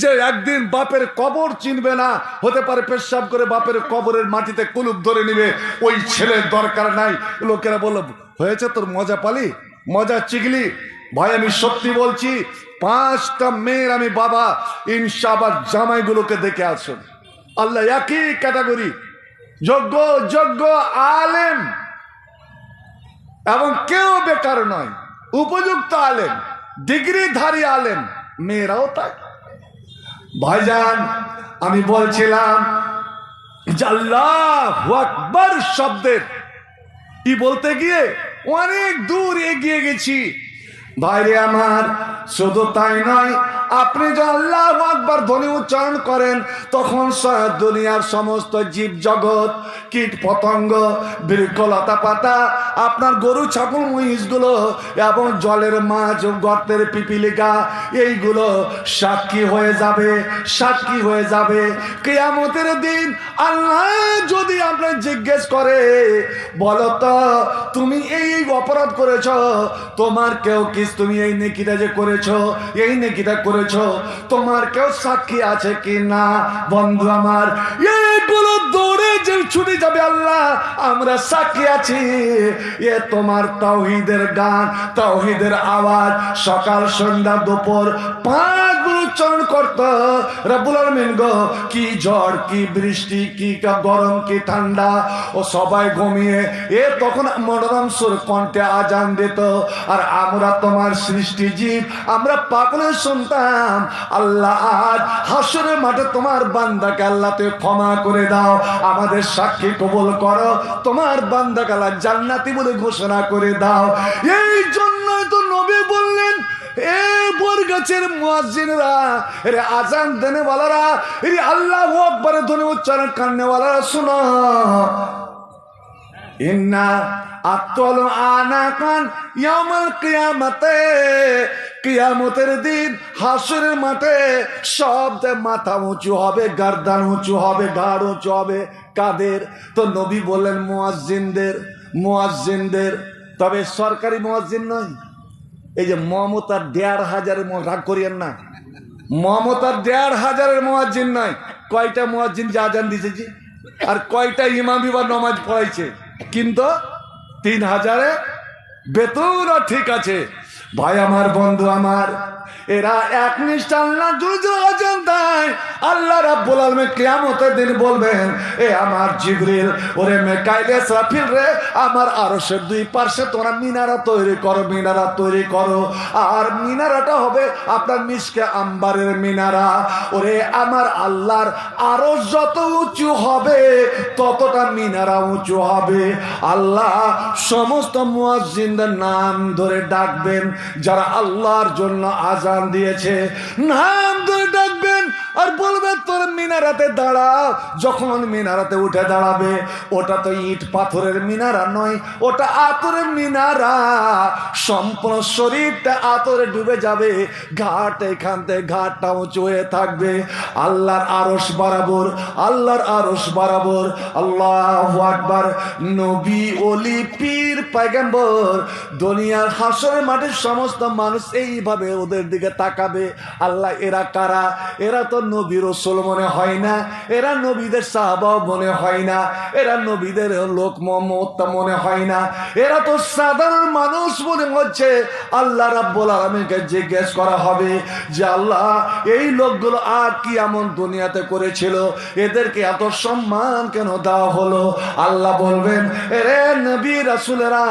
যে একদিন বাপের কবর চিনবে না, হতে পারে পেশাব করে বাপের কবরের মাটিতে কুলুপ ধরে নিবে, ওই ছেলের দরকার নাই। লোকেরা বলল, হয়েছে তোর মজা পালি? মজা চিগলি? ভাই, আমি সত্যি বলছি, পাঁচটা মেয়ের আমি বাবা ইনশাবাদ জামাইগুলোকে দেখে আসুন। আল্লাহ একই ক্যাটাগরি, যোগ্য যোগ্য, আলেম। এবং কেউ বেকার নয়, উপযুক্ত আলেম, ডিগ্রিধারী আলেম, মেয়েরাও তাই। ভাইজান, আমি বলছিলাম আকবর শব্দের। ই বলতে গিয়ে অনেক দূর এগিয়ে গেছি। বাইরে আমার, শুধু তাই নয় আপনি যে আল্লাহ আকবার ধ্বনি উচ্চারণ করেন, তখন দুনিয়ার সমস্ত জীব জগৎ কীট পতঙ্গ বৃক্ষলতা পাতা, আপনার গরু, ছাগল, মহিষগুলো এবং জলের মাছ, গর্তের পিপিলিকা, এইগুলো সাক্ষী হয়ে যাবে, সাক্ষী হয়ে যাবে। কেয়ামতের দিন আল্লাহ যদি আপনার জিজ্ঞেস করে, বলো তো, তুমি এই অপরাধ করেছ? তোমার কেউ কি তুমি এই নেকিটা যে করেছ? এই নেকিটা করেছ? তোমার কেউ সাক্ষী আছে কি না বন্ধু আমার এইগুলো দৌড়ে যে ছুটে যাবে আল্লাহ, আমরা সাক্ষী আছি। এ তোমার তাওহিদের গান, তাওহিদের আওয়াজ। সকাল, সন্ধ্যা, দুপুর, পাঁচ উচ্চারণ করত রাবুল আলমিন গো, কি ঝড়, কি বৃষ্টি, কি গরম, কি ঠান্ডা? ও সবাই ঘুমিয়ে, এ তখন মনোরম সুর কণ্ঠে আজান দিত। আর আমরা তোমার সৃষ্টি জীব, আমরা পাগলের শুনতাম আল্লাহ আজ হাসরের মাঠে তোমার বান্দাকে আল্লাহ তুই ক্ষমা করে দাও। আমাদের সাক্ষী কবল করো, তোমার বান্দাকে আল্লাহ জান্নাতি বলে ঘোষণা করে দাও। এই জন্যই তো নবী বললেন, এ বরগাছের মুয়াজ্জিনরা রে আজান দেনে ওয়ালারা রে আল্লাহ আকবর ধ্বনি উচ্চারণ কান্নে ওয়ালারা শোনা। ইন্না আতল আনা কান ইয়ামাল কিয়ামতে, কিয়ামতের দিন হাসরের মাঠে সব মাথা উঁচু হবে, গার্দান উঁচু হবে, ঘাড় উঁচু হবে, কাদের? তো নবী বলেন মুয়াজ্জিনদের মুয়াজ্জিনদের। তবে সরকারি মুয়াজ্জিন নয়। এই যে মমতার দেড় হাজারের রাগ করিয়েন না। মমতার দেড় হাজারের মোয়াজ্জিন নয়, কয়টা যা আজান দিয়েছে আর কয়টা ইমামি বা নমাজ পড়াইছে? কিন্তু তিন হাজারে বেতনও ঠিক আছে। ভাই আমার বন্ধু আমার, এরা একনিষ্ঠ আল্লাহ আজান দেয় আল্লাহ রাব্বুল আলামিন কিয়ামতের দিন বলবেন, এ আমার জিবরিল, ওরে মেকাইলে সাফিল রে, আমার আরশের দুই পার্শ্বে তোমরা মিনারা তৈরি করো, মিনারা তৈরি করো। আর মিনারাটা হবে আপনার মিসকে আম্বারের মিনারা। ওরে আমার আল্লাহর আরও যত উঁচু হবে, ততটা মিনারা উঁচু হবে। আল্লাহ সমস্ত মুয়াজ্জিনদের নাম ধরে ডাকবেন যারা আল্লাহর জন্য আজান দিয়েছে নাম ডাকবেন আর বলবে, তোর মিনারাতে দাঁড়াও যখন মিনারাতে উঠে দাঁড়াবে, ওটা তো ইট পাথরের মিনারা নয়, ওটা আতরের মিনারা। সম্পূর্ণ শরীরটা আতরে ডুবে যাবে, ঘাট এখান থেকে ঘাটটা উঁচু হয়ে থাকবে। আল্লাহর আরস বরাবর, আল্লাহর আরস বরাবর। আল্লাহ আকবার, নবী অলি পীর, পায়গাম্বর, দুনিয়ার হাসরের মাঠের সমস্ত মানুষ এইভাবে ওদের দিকে তাকাবে। আল্লাহ, এরা কারা? এরা তো নবী রসুল মনে হয় না, এরা নবীদের সাহাবাও মনে হয় না, এরা নবীদের লোক মমতা মনে হয় না। এরা তো সাধারণ মানুষ মনে হচ্ছে, আল্লাহ রাব্বুল আলমীকে জিজ্ঞেস করা হবে যে, আল্লাহ, এই লোকগুলো আর কি এমন দুনিয়াতে করেছিল? এদেরকে এত সম্মান কেন দেওয়া হলো? আল্লাহ বলবেন রে নবী রাসুলেরা,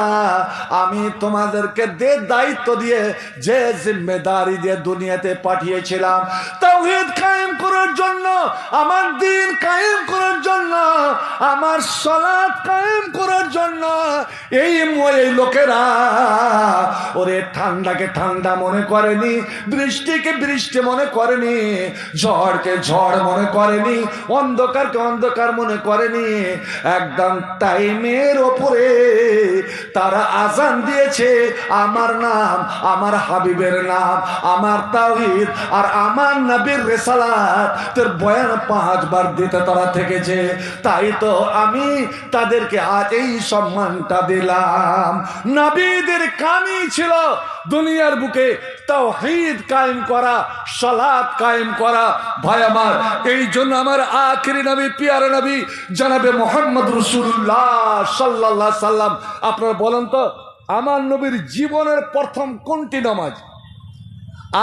আমি তোমাদেরকে দে দায়িত্ব দিয়ে, যে জিম্মেদারি দিয়ে দুনিয়াতে পাঠিয়েছিলাম, তাওহীদ কায়েম করার জন্য, আমার দিন কায়েম করার জন্য, আমার সলাৎ কায়েম করার জন্য, এই এই লোকেরা ওরে ঠান্ডাকে ঠান্ডা মনে করেনি, বৃষ্টিকে বৃষ্টি মনে করেনি, ঝড়কে ঝড় মনে করেনি, অন্ধকারকে অন্ধকার মনে করেনি, একদম টাইমের ওপরে তারা আজান দিয়েছে, আমার নাম, আমার হাবিবের নাম, আমার তাহিদ আর আমার নবী নবীর তোর বয়ান পাঁচবার দিতে তারা থেকেছে। তাই তো আমি তাদেরকে আজ এই সম্মানটা দিলাম। নবীদের কামই ছিল দুনিয়ার বুকে। তাওহীদ কায়েম করা, সালাত কায়েম করা। ভাই আমার, এই জন্য আমার আখেরি নবী, পিয়ারে নবী, জানাবে মোহাম্মদ রসুল্লাহ সাল্লাল্লাহ সাল্লাম, আপনারা বলেন তো, আমার নবীর জীবনের প্রথম কোনটি নামাজ?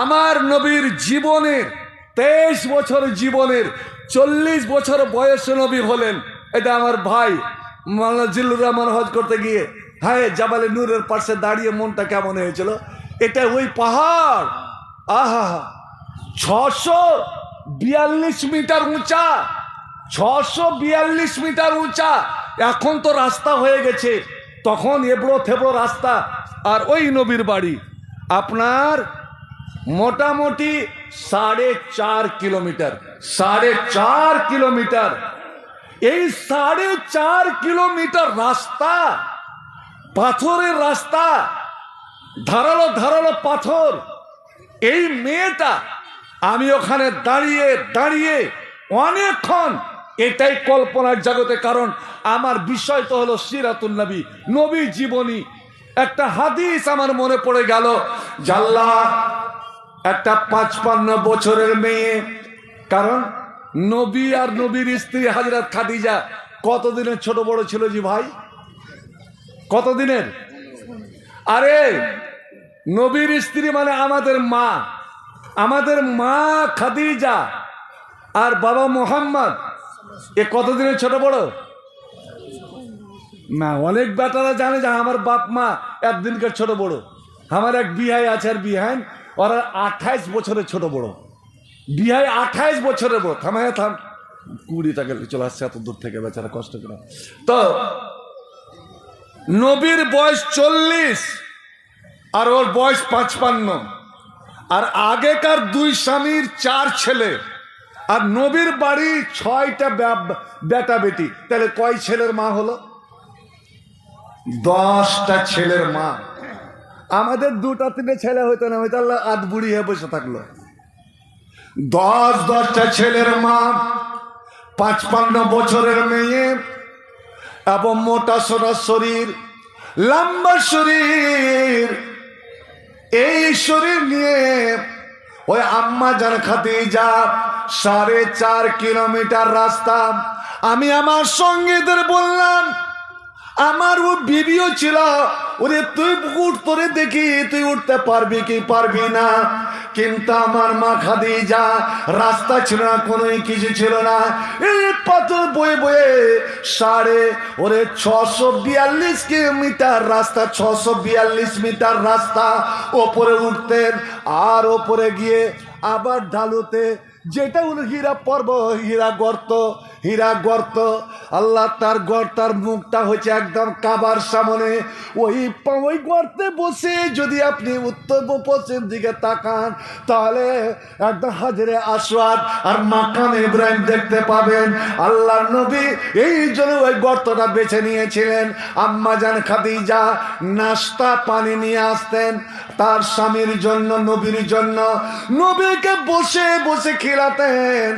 আমার নবীর জীবনের তেইশ বছর জীবনের, চল্লিশ বছর বয়সে নবী হলেন। এটা আমার ভাই, মাওলানা জিল্লুর রহমান হজ করতে গিয়ে হ্যাঁ জাবালে নূরের পাশে দাঁড়িয়ে মনটা কেমন হয়েছিল? এটা ওই পাহাড়। আহা, ছশো বিয়াল্লিশ মিটার উঁচা, ছশো বিয়াল্লিশ মিটার উঁচা। এখন তো রাস্তা হয়ে গেছে। তখন এবড়ো থেবড়ো রাস্তা। আর ওই নবীর বাড়ি। আপনার মোটামুটি সাড়ে চার কিলোমিটার, সাড়ে চার কিলোমিটার। এই সাড়ে চার কিলোমিটার রাস্তা, পাথরের রাস্তা, ধারালো ধারালো পাথর। এই মেয়েটা আমি ওখানে দাঁড়িয়ে দাঁড়িয়ে অনেকক্ষণ এটাই কল্পনার জগতে, কারণ আমার বিষয় তো হলো সিরাতুল নবী নবী জীবনী। একটা হাদিস আমার মনে পড়ে গেল জাল্লা একটা পাঁচপান্ন বছরের মেয়ে। কারণ নবী আর নবীর স্ত্রী হাজরাত খাদিজা কতদিনের ছোট বড় ছিল জি ভাই? কতদিনের? আরে, নবীর স্ত্রী মানে আমাদের মা। আমাদের মা খাদিজা আর বাবা মোহাম্মদ। এ কতদিনের ছোট বড়? না, অনেক বেটারা জানে যে আমার বাপ মা একদিনকার ছোট বড়। আমার এক বিহাই আছে আর বিহাইন। ওরা আঠাইশ বছরের ছোট বড়। বিহাই আঠাইশ বছরের বড়। থামায় থাম। কুড়ি টাকা চলে আসছে এত দূর থেকে বেচারা কষ্ট করে। তো, নবীর বয়স চল্লিশ আর ওর বয়স পাঁচপান্ন। আর আগেকার দুই স্বামীর চার ছেলে। আর নবীর বাড়ি ছয়টা বেটা বেটি। তাহলে কয় ছেলের মা হলো? দশটা ছেলের মা। আমাদের দুটা তিনটে ছেলে হইতো না হয়তো আল্লাহ আধ বুড়ি হয়ে বসে থাকল। দশ দশটা ছেলের মা, পাঁচ পাঁচপান্ন বছরের মেয়ে, এবং মোটা সোনা শরীর, লম্বা শরীর। এই শরীর নিয়ে ওই আম্মা জান যা, সাড়ে চার কিলোমিটার রাস্তা, আমি আমার সঙ্গীদের বললাম আমার ও বিবিও ছিল। ওরে, তুই উঠ তোরে দেখি, তুই উঠতে পারবি কি পারবি না। কিন্তু আমার মা খাদি যা রাস্তা ছিল না কোনো কিছু ছিল না। এই পাথর বয়ে বয়ে সাড়ে, ওরে, ছশো বিয়াল্লিশ কিলোমিটার রাস্তা, ছশো বিয়াল্লিশ মিটার রাস্তা, ওপরে উঠতেন, আর ওপরে গিয়ে আবার ঢালুতে যেটা হলো হীরা পর্ব, হীরা গর্ত হীরা গর্ত। আল্লাহ তার গর্তার মুখটা হচ্ছে একদম কাবার সামনে। ওই ওই গর্তে বসে যদি আপনি উত্তর পশ্চিম দিকে তাকান, তাহলে একদম হাজারে আসওয়াদ আর মাকাম ইব্রাহিম দেখতে পাবেন। আল্লাহ নবী এই জন্য ওই গর্তটা বেছে নিয়েছিলেন। আম্মাজান খাদিজা নাস্তা পানি নিয়ে আসতেন তার স্বামীর জন্য, নবীর জন্য। নবীকে বসে বসে খিলাতেন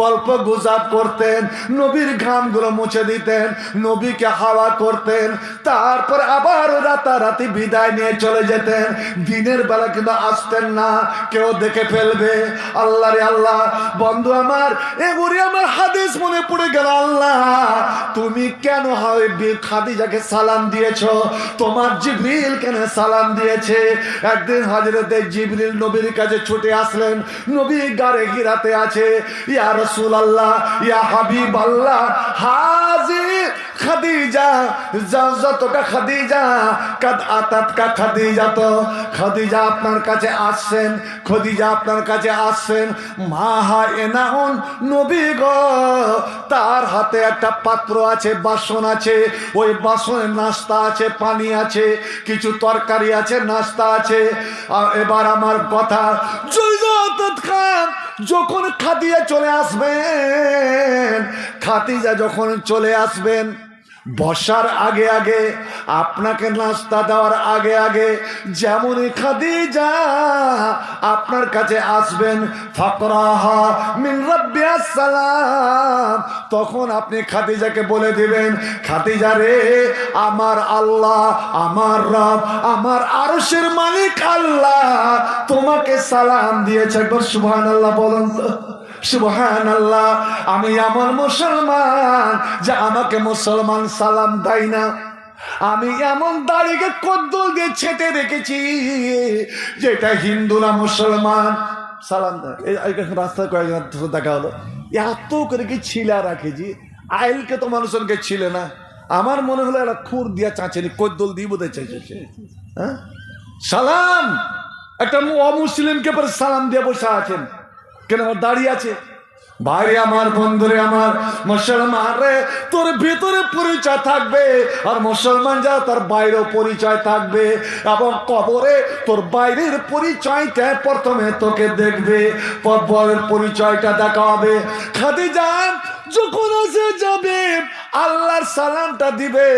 গল্প গুজাব করতেন, নবীর ঘামগুলো মুছে দিতেন, নবীকে হাওয়া করতেন, তারপর আবার রাতারাতি বিদায় নিয়ে চলে যেতেন। দিনের বেলা কিন্তু আসতেন না, কেউ দেখে ফেলবে। আল্লাহ রে আল্লাহ, বন্ধু আমার এগুলি আমার হাদিস মনে পড়ে গেল, আল্লাহ, তুমি কেন হয় খাদিজাকে সালাম দিয়েছ? তোমার জিবরিল কেন সালাম দিয়েছে? একদিন হাজরতে জিবরিল নবীর কাছে ছুটে আসলেন, নবী গারে গিরাতে আছে ইয়া রসুল আল্লাহ ইয়া হাবিব আল্লাহ হাজির। খাদিজা, যা- যতটা খাদিজা, কাদ আতাত কা খাদিজা তো। খাদিজা আপনার কাছে আসছেন, খাদিজা আপনার কাছে আসছেন। মা হা এনাউন নবী গো, তার হাতে একটা পাত্র আছে, বাসন আছে। ওই বাসনে নাস্তা আছে, পানি আছে, কিছু তরকারি আছে, নাস্তা আছে। এবার আমার কথা জয়জাত খান, যখন খাদিয়া চলে আসবেন, খাদিজা যখন চলে আসবেন বসার আগে আগে, আপনাকে নাস্তা দেওয়ার আগে আগে, যেমনই খাদিজা আপনার কাছে আসবেন সালাম, তখন আপনি খাদিজাকে বলে দিবেন, খাদিজা রে, আমার আল্লাহ, আমার রব, আমার আরশের মালিক আল্লাহ, তোমাকে সালাম দিয়েছে। একবার সুবহানাল্লাহ বলুন তো। সুবহান আল্লাহ আমি এমন মুসলমান, যে আমাকে মুসলমান সালাম দেয় না। আমি এমন দাড়িকে কদ্দল দিয়ে ছেটে রেখেছি, যেটা হিন্দু না মুসলমান সালাম রাস্তায় কয়েকজন দেখা হলো। এত করে কি ছিলা রাখেছি আইলকে তো মানুষজনকে ছিল না। আমার মনে হলো একটা খুর দিয়া চাঁচেনি কদ্দল দিয়ে বোধহয় চাইছে সে। হ্যাঁ? সালাম! একটা অমুসলিমকে পরে সালাম দিয়ে বসে আছেন। কেন আমার দাঁড়িয়ে আছে? ভাই আমার বন্ধুরে আমার মুসলমান রে, তোর ভিতরে পরিচয় থাকবে আর মুসলমান যা তার বাইরেও পরিচয় থাকবে এবং কবরে তোর বাইরের পরিচয়টা প্রথমে তোকে দেখবে পরের পরিচয়টা দেখা হবে খাদিজা, যখন আসে যাবে আল্লাহর সালামটা দিবে।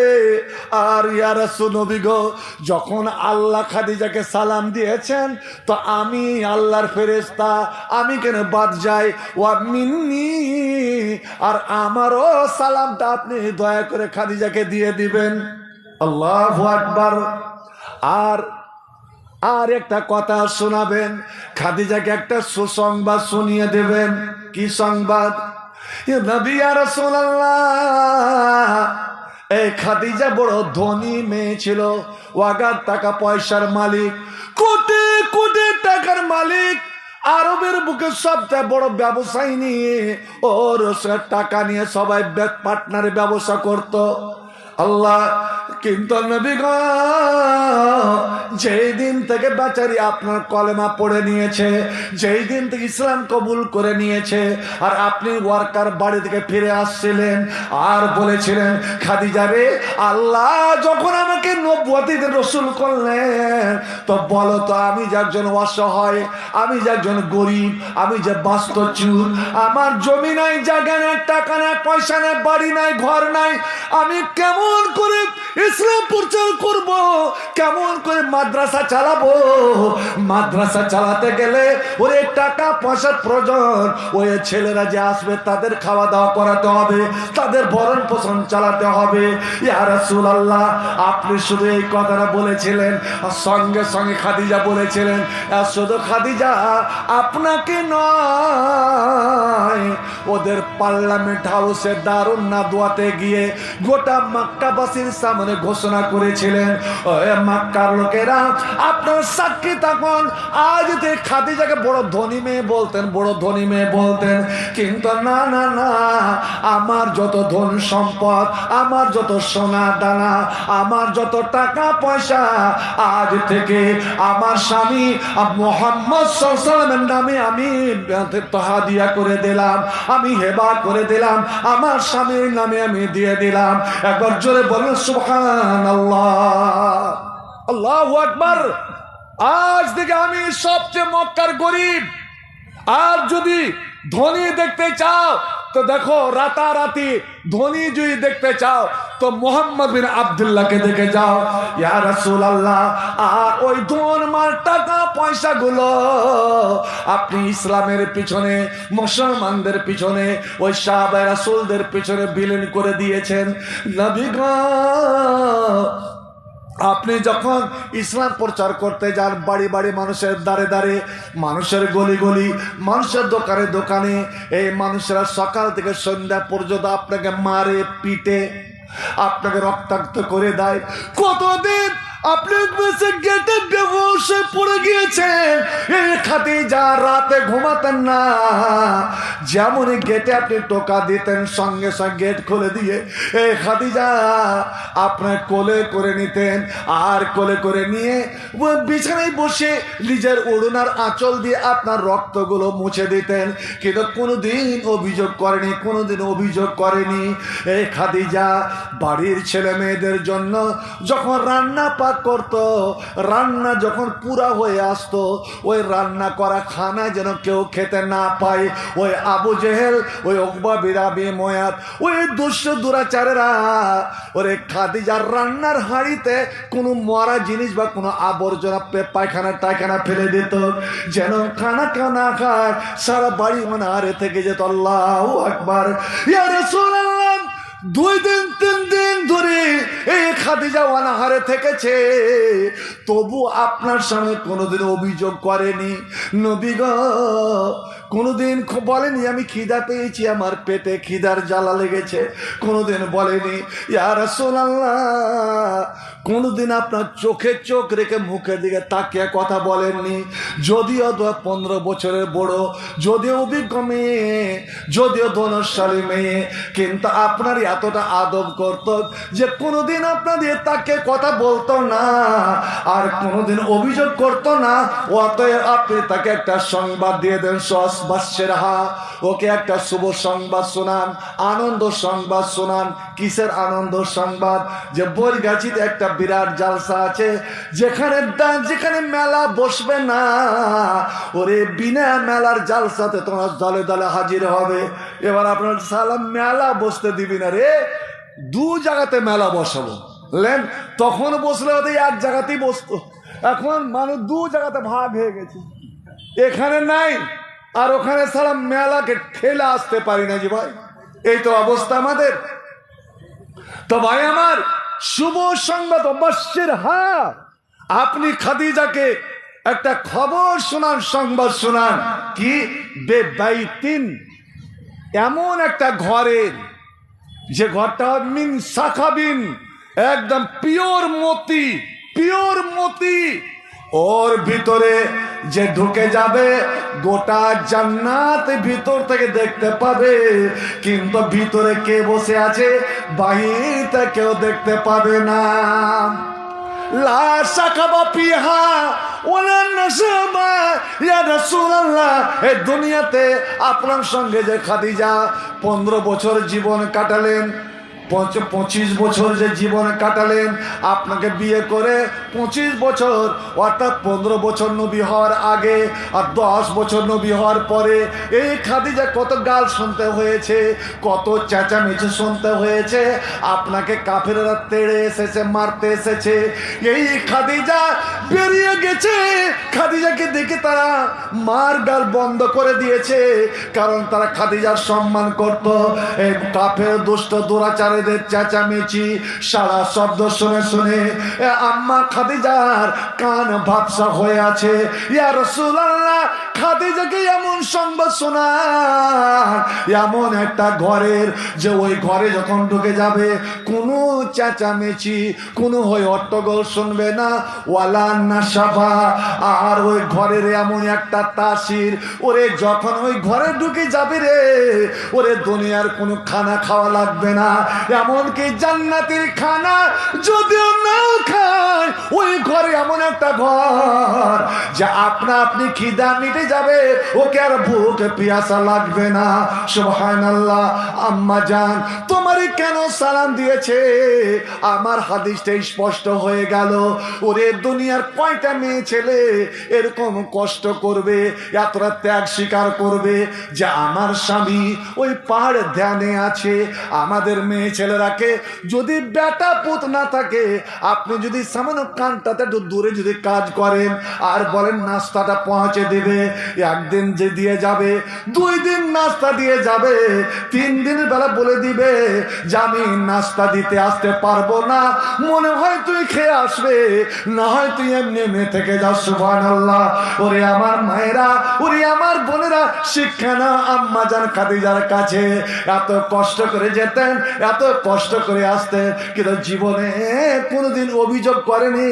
আর ইয়ারা সুনবী গো, যখন আল্লাহ খাদিজাকে সালাম দিয়েছেন, তো আমি আল্লাহর ফেরেস্তা আমি কেন বাদ যাই? ওয়া মিন্নি, আর আমারও সালামটা আপনি দয়া করে খাদিজাকে দিয়ে দিবেন। আল্লাহ আকবার। আর আর একটা কথা শোনাবেন, খাদিজাকে একটা সুসংবাদ শুনিয়ে দেবেন। কি সংবাদ? এই খাদিজা বড় ধনী মেয়ে ছিল ওয়াগার টাকা পয়সার মালিক, কোটি কোটি টাকার মালিক, আরবের বুকে সবচেয়ে বড় ব্যবসায়ী নিয়ে ওর টাকা নিয়ে সবাই পার্টনারে ব্যবসা করত। আল্লাহ, কিন্তু যেই দিন থেকে বেচারি আপনার কলেমা পড়ে নিয়েছে, যেই দিন থেকে ইসলাম কবুল করে নিয়েছে, আর আপনি ওয়ার্কার বাড়ি থেকে ফিরে আসছিলেন, আর বলেছিলেন, খাদিজা রে, আল্লাহ যখন আমাকে নব্বতীতে রসুল করলেন, তো বলো তো আমি যে একজন অসহায়, আমি যে একজন গরিব, আমি যে বাস্তুচুর আমার জমি নাই, জায়গা নাই, টাকা নাই, পয়সা নাই, বাড়ি নাই, ঘর নাই, আমি কেমন করে ইসলাম প্রচার করব, কেমন করে মাদ্রাসা চালাবো? মাদ্রাসা চালাতে গেলে ওরে টাকা পয়সার প্রয়োজন। ওই ছেলেরা যে আসবে, তাদের খাওয়া দাওয়া করাতে হবে, তাদের ভরণ পোষণ চালাতে হবে। ইয়ারসুল আল্লাহ আপনি শুধু এই কথাটা বলেছিলেন, আর সঙ্গে সঙ্গে খাদিজা বলেছিলেন, আর শুধু খাদিজা, আপনাকে নয়, ওদের পার্লামেন্ট হাউসে দারুণ না দোয়াতে গিয়ে গোটা মাক্কাবাসীর সামনে ঘোষণা করেছিলেন মাক্কার লোকেরা, আপনার সাক্ষী তখন আজ খাদিজাকে বড় ধনী মেয়ে বলতেন, বড় ধনী মেয়ে বলতেন, কিন্তু না না না, আমার যত ধন সম্পদ, আমার যত সোনা দানা, আমার যত টাকা পয়সা, আজ থেকে আমার স্বামী মোহাম্মদ সাল্লামের নামে আমি তহাদিয়া করে দিলাম, আমি হেবা করে দিলাম, আমার স্বামীর নামে আমি দিয়ে দিলাম। একবার জোরে বলুন সুবহান আল্লাহ আকবার। আজ থেকে আমি সবচেয়ে মক্কার গরিব। আর যদি ধনী দেখতে চাও, তো দেখো রাতারাতি ধনী যদি দেখতে চাও তো মোহাম্মদ বিন আবদুল্লাহকে দেখে যাও। ইয়া রাসূল আল্লাহ আর ওই ধন, মাল, টাকা পয়সা গুলো আপনি ইসলামের পিছনে, মুসলমানদের পিছনে, ওই সাহাবা রাসূলদের পিছনে বিলীন করে দিয়েছেন। নবী গো, আপনি যখন ইসলাম প্রচার করতে যান, বাড়ি বাড়ি মানুষের দাঁড়ে দাঁড়ে মানুষের গলি গলি, মানুষের দোকানে দোকানে, এই মানুষেরা সকাল থেকে সন্ধ্যা পর্যন্ত আপনাকে মারে, পিটে। আপনাকে রক্তাক্ত করে দেয়। কতদিন আপনি গেটে ব্যবসে পড়ে গিয়েছেন এই খাতে যা রাতে ঘুমাতেন না। যেমন গেটে আপনি টোকা দিতেন, সঙ্গে সঙ্গে গেট খুলে দিয়ে এই খাদিজা, আপনার কোলে করে নিতেন, আর কোলে করে নিয়ে বিছানায় বসে নিজের ওড়নার আঁচল দিয়ে আপনার রক্তগুলো মুছে দিতেন। কিন্তু কোনোদিন অভিযোগ করেনি, কোনোদিন অভিযোগ করেনি। এই খাদিজা, বাড়ির ছেলে মেয়েদের জন্য যখন রান্না পাক করত, রান্না যখন পুরা হয়ে আসতো ওই রান্না করা খানা যেন কেউ খেতে না পায়। ওই আবু জেহেল, ওই অকবা বিরাবি ময়াত ওই দুষ্ট দুরাচারেরা, ওরে খাদিজার রান্নার হাঁড়িতে কোনো মরা জিনিস বা কোনো আবর্জনা পায়খানা, টায়খানা ফেলে দিত। যেন খানা খানা খায়, সারা বাড়ি মানে আরে থেকে যেত। আল্লাহ আকবার। ইয়া রাসূলুল্লাহ দুই দিন, তিন দিন ধরে এই খাদিজা অনাহারে থেকেছে। তবু আপনার সামনে কোনোদিন অভিযোগ করেনি। নবীগ কোনোদিন বলেনি আমি খিদা পেয়েছি, আমার পেটে খিদার জ্বালা লেগেছে। কোনোদিন বলেনি ইয়ার সোনাল্লাহ কোনোদিন আপনার চোখে চোখ রেখে মুখের দিকে তাকিয়ে কথা বলেননি। যদিও পনেরো বছরের বড়, যদিও অভিজ্ঞ মেয়ে, যদিও ধনশালী মেয়ে, কিন্তু আপনার এতটা আদব করত যে কোনোদিন আপনার দিয়ে তাকে কথা বলতো না, আর কোনোদিন অভিযোগ করতো না। অতএব আপনি তাকে একটা সংবাদ দিয়ে দেন সসবাস্যের হা। ওকে একটা শুভ সংবাদ শোনান, আনন্দ সংবাদ শোনান। কিসের আনন্দ সংবাদ? যে বরগাছিতে একটা বিরাট জালসা আছে। যেখানে যেখানে মেলা বসবে না। ওরে বিনা মেলার জালসাতে তোমার দলে দলে হাজির হবে। এবার আপনার সালাম, মেলা বসতে দিবি না রে। দু জায়গাতে মেলা বসাবো। লেন, তখন বসলে হয়তো এক জায়গাতেই বসতো। এখন মানুষ দু জায়গাতে ভাগ হয়ে গেছে। এখানে নাই, আর ওখানে সারা মেলাকে ঠেলে আসতে পারি না যে ভাই। এই তো অবস্থা আমাদের। তো ভাই আমার শুভ সংবাদ অবশ্যের হা আপনি খাদিজাকে একটা খবর শোনান, সংবাদ শোনান। কি? বেবাইতিন। এমন একটা ঘরের যে ঘরটা মিন শাখাবিন একদম পিওর মতি পিওর মতি। ওর ভিতরে যে ঢুকে যাবে, গোটা জান্নাত ভিতর থেকে দেখতে পাবে। কিন্তু ভিতরে কে বসে আছে বাহিরটা কেউ দেখতে পাবে না। দুনিয়াতে আপনার সঙ্গে যে খাদিজা পনেরো বছর জীবন কাটালেন পঁচিশ বছর যে জীবনে কাটালেন, আপনাকে বিয়ে করে পঁচিশ বছর, অর্থাৎ পনেরো বছর নবী হওয়ার আগে আর দশ বছর নবী হওয়ার পরে, এই খাদিজা কত গাল শুনতে হয়েছে, কত চেঁচামেচি শুনতে হয়েছে, আপনাকে কাফেরা তেড়ে এসেছে, মারতে এসেছে, এই খাদিজা বেরিয়ে গেছে। খাদিজাকে দেখে তারা মার গাল বন্ধ করে দিয়েছে, কারণ তারা খাদিজার সম্মান করত কাফের দুষ্ট দুরাচারীদের চেঁচামেচি সারা শব্দ শুনে শুনে আম্মা খাদিজার কান ভাবসা হয়ে আছে। ইয়া রাসূলুল্লাহ খাদিজাকে এমন সংবাদ শোনা এমন একটা ঘরের যে ওই ঘরে যখন ঢুকে যাবে, কোনো চেঁচামেচি, কোনো হয়ে অট্টগোল শুনবে না, ওয়ালা নাসাবা আর ওই ঘরের এমন একটা তাসির, ওরে যখন ওই ঘরে ঢুকে যাবে রে, ওরে দুনিয়ার কোনো খানা খাওয়া লাগবে না। এমনকি জান্নাতের খানা যদিও না খায়, ওই ঘরে এমন একটা ঘর, যে আপনা আপনি খিদা মিটে যাবে, ওকে আর ভুখ পিয়াসা লাগবে না। সুবহানাল্লাহ, আম্মা জান তোমারই কেন সালাম দিয়েছে? আমার হাদিসটা স্পষ্ট হয়ে গেল। ওরে দুনিয়ার কয়টা মেয়ে ছেলে এরকম কষ্ট করবে এতটা ত্যাগ স্বীকার করবে যে আমার স্বামী ওই পাহাড় ধ্যানে আছে। আমাদের মেয়ে ছেলেরাকে যদি বেটা পুত না থাকে, আপনি যদি সামান্য কানটাতে একটু দূরে যদি কাজ করেন, আর বলেন, নাস্তাটা পৌঁছে দেবে। একদিন যে দিয়ে যাবে, দুই দিন নাস্তা দিয়ে যাবে, তিন দিনের বেলা বলে দিবে, যে আমি নাস্তা দিতে আসতে পারব না, মনে হয় তুই খেয়ে আসবে, না হয় তুই এমনি এমনি থেকে যাস সুবান আল্লাহ ওরে আমার মায়েরা, ওরে আমার বোনেরা, শিক্ষা না আম্মা জান খাদিজার কাছে। এত কষ্ট করে যেতেন, এত কষ্ট করে আসতেন, কিন্তু জীবনে কোনোদিন অভিযোগ করেনি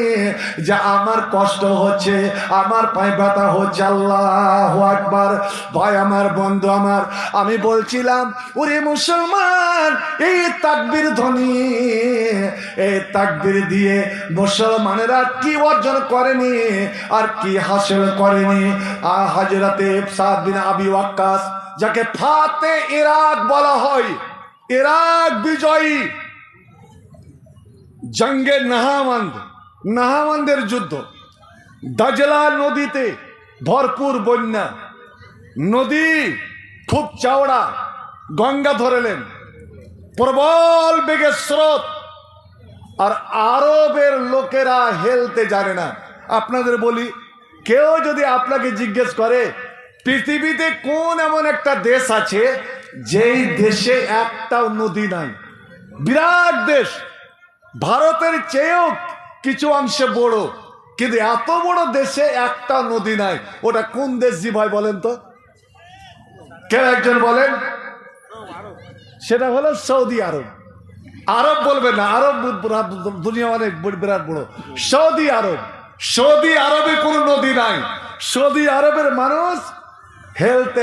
যে আমার কষ্ট হচ্ছে, আমার পায়ে ব্যথা হচ্ছে, আল্লাহ। আকবার। ভাই, আমার বন্ধু, আমার, আমি বলছিলাম, ওরে মুসলমান, এই তাকবির ধ্বনি, এই তাকবির দিয়ে মুসলমানেরা কি অর্জন করেনি আর কি হাসিল করেনি? আর হাজরাতে বিন আবি ওয়াক্কাস, যাকে ফাতে ইরাক বলা হয়, ইরাক বিজয়ী। জঙ্গে নাহামন্দ, নাহামানদের যুদ্ধ দাজলা নদীতে ভরপুর বন্যা, নদী, খুব চাওড়া, গঙ্গা ধরেলেন প্রবল বেগের স্রোত। আর আরবের লোকেরা হেলতে জানে না। আপনাদের বলি, কেউ যদি আপনাকে জিজ্ঞেস করে, পৃথিবীতে কোন এমন একটা দেশ আছে, যেই দেশে একটাও নদী নাই? বিরাট দেশ। ভারতের চেয়েও কিছু অংশে বড়। কিন্তু এত বড় দেশে একটা নদী নাই। ওটা কোন দেশ জি ভাই বলেন তো? কেউ একজন বলেন? সেটা হলো সৌদি আরব। আরব বলবে না, আরব দুনিয়া অনেক বিরাট বড়। সৌদি আরব। সৌদি আরবে কোনো নদী নাই। সৌদি আরবের মানুষ হেলতে